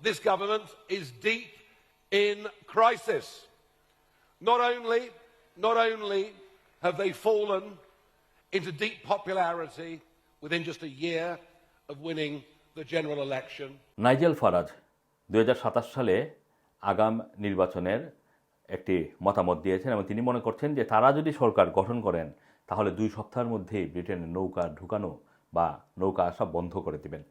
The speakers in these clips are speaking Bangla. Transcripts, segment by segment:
this government is deep in crisis. Not only, not only have they fallen into deep popularity within just a year of winning the general election, Nigel Farage দু সালে আগাম নির্বাচনের একটি মতামত দিয়েছেন এবং তিনি মনে করছেন যে তারা যদি সরকার গঠন করেন তাহলে দুই সপ্তাহের মধ্যেই ব্রিটেনের নৌকা ঢুকানো বা নৌকা আসা বন্ধ করে দিবেন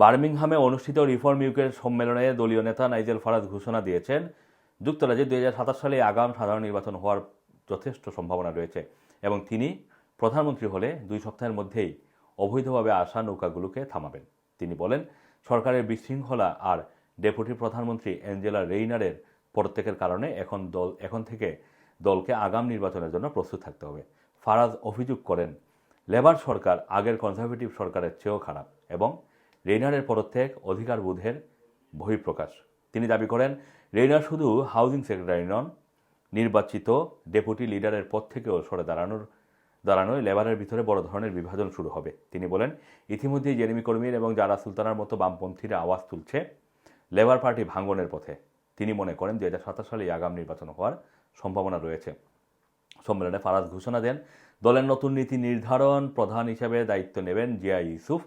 বার্মিংহামে অনুষ্ঠিত রিফর্ম ইউকের সম্মেলনে দলীয় নেতা নাইজেল ফারাজ ঘোষণা দিয়েছেন, যুক্তরাজ্যে দুই হাজার সাতাশ সালে আগাম সাধারণ নির্বাচন হওয়ার যথেষ্ট সম্ভাবনা রয়েছে এবং তিনি প্রধানমন্ত্রী হলে দুই সপ্তাহের মধ্যেই অবৈধভাবে আসা নৌকাগুলোকে থামাবেন। তিনি বলেন, সরকারের বিশৃঙ্খলা আর ডেপুটি প্রধানমন্ত্রী অ্যাঞ্জেলা রেইনারের পদত্যাগের কারণে এখন দল, এখন থেকে দলকে আগাম নির্বাচনের জন্য প্রস্তুত থাকতে হবে। ফারাজ অভিযোগ করেন, লেবার সরকার আগের কনজারভেটিভ সরকারের চেয়েও খারাপ এবং রেইনারের পদত্যাগ অধিকার বোধের বহিঃপ্রকাশ। তিনি দাবি করেন, রেইনার শুধু হাউজিং সেক্রেটারি নন, নির্বাচিত ডেপুটি লিডারের পদ থেকেও সরে দাঁড়ানোর, দাঁড়ানোয় লেবারের ভিতরে বড় ধরনের বিভাজন শুরু হবে। তিনি বলেন, ইতিমধ্যেই জেরেমি কর্মীর এবং যারা সুলতানার মতো বামপন্থীরা আওয়াজ তুলছে লেবার পার্টি ভাঙ্গনের পথে। তিনি মনে করেন দু হাজার সালে আগাম নির্বাচন হওয়ার সম্ভাবনা রয়েছে। সম্মেলনে ফারাজ ঘোষণা দেন, দলের নতুন নীতি নির্ধারণ প্রধান হিসেবে দায়িত্ব নেবেন জিয়া ইউসুফ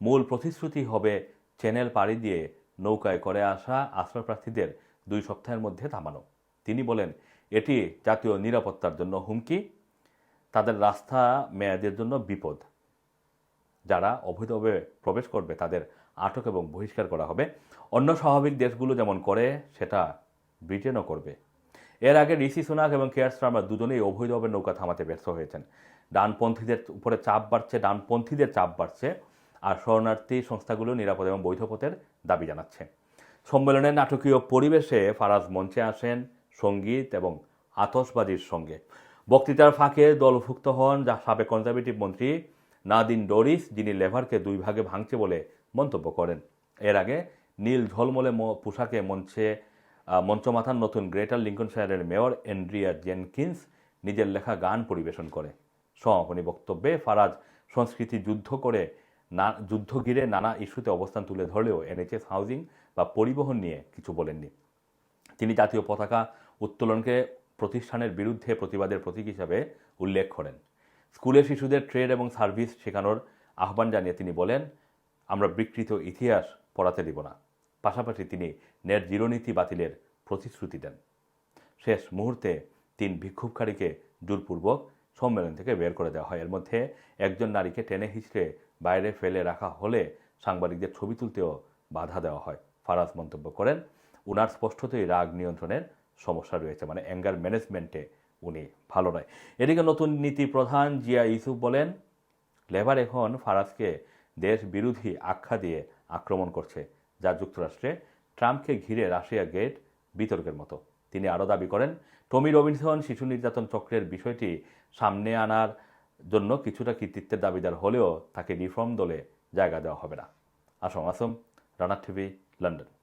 মূল প্রতিশ্রুতি হবে চ্যানেল পাড়ি দিয়ে নৌকায় করে আসা আশ্রয়প্রার্থীদের দুই সপ্তাহের মধ্যে থামানো। তিনি বলেন, এটি জাতীয় নিরাপত্তার জন্য হুমকি, তাদের রাস্তা মেয়াদের জন্য বিপদ। যারা অবৈধভাবে প্রবেশ করবে, তাদের আটক এবং বহিষ্কার করা হবে। অন্য স্বাভাবিক দেশগুলো যেমন করে, সেটা ব্রিটেনও করবে। এর আগে ঋষি সোনাক এবং কেয়ার স্টার্মার দুজনেই অবৈধভাবে নৌকা থামাতে ব্যর্থ হয়েছেন। ডানপন্থীদের উপরে চাপ বাড়ছে, ডানপন্থীদের চাপ বাড়ছে। আর শরণার্থী সংস্থাগুলো নিরাপদ এবং বৈধ পথের দাবি জানাচ্ছে। সম্মেলনের নাটকীয় পরিবেশে ফারাজ মঞ্চে আসেন সংগীত এবং আতশবাজির সঙ্গে। বক্তৃতার ফাঁকে দলভুক্ত হন যা সাবেক কনজারভেটিভ মন্ত্রী নাদিন ডোরিস, যিনি লেভারকে দুই ভাগে ভাঙছে বলে মন্তব্য করেন। এর আগে নীল ঝলমলে পোশাকে মঞ্চে মঞ্চমাথার নতুন গ্রেটার লিঙ্কনশায়ারের মেয়র এন্ড্রিয়া জেনকিন্স নিজের লেখা গান পরিবেশন করে। সমাপনী বক্তব্যে ফারাজ সংস্কৃতি যুদ্ধ করে না যুদ্ধ ঘিরে নানা ইস্যুতে অবস্থান তুলে ধরলেও এনএচএস হাউজিং বা পরিবহন নিয়ে কিছু বলেননি। তিনি জাতীয় পতাকা উত্তোলনকে প্রতিষ্ঠানের বিরুদ্ধে প্রতিবাদের প্রতীক হিসাবে উল্লেখ করেন। স্কুলের শিশুদের ট্রেড এবং সার্ভিস শেখানোর আহ্বান জানিয়ে তিনি বলেন, আমরা বিকৃত ইতিহাস পড়াতে দিব না। পাশাপাশি তিনি নেট জিরো নীতি বাতিলের প্রতিশ্রুতি দেন। শেষ মুহূর্তে তিন বিক্ষোভকারীকে জোরপূর্বক সম্মেলন থেকে বের করে দেওয়া হয়। এর মধ্যে একজন নারীকে টেনে হিচড়ে বাইরে ফেলে রাখা হলে সাংবাদিকদের ছবি তুলতেও বাধা দেওয়া হয়। ফারাজ মন্তব্য করেন, উনার স্পষ্টতই রাগ নিয়ন্ত্রণের সমস্যা রয়েছে মানে অ্যাঙ্গার ম্যানেজমেন্টে উনি ভালো নয়। এদিকে নতুন নীতি প্রধান জিয়া ইউসুফ বলেন, লেবার এখন ফারাজকে দেশ বিরোধী আখ্যা দিয়ে আক্রমণ করছে, যা যুক্তরাষ্ট্রে ট্রাম্পকে ঘিরে রাশিয়া গেট বিতর্কের মতো। তিনি আরও দাবি করেন, টমি রবিনসন শিশু নির্যাতন চক্রের বিষয়টি সামনে আনার জন্য কিছুটা কৃতিত্বের দাবিদার হলেও তাকে রিফর্ম দলে জায়গা দেওয়া হবে না। আসম আসম, রানার টিভি, লন্ডন।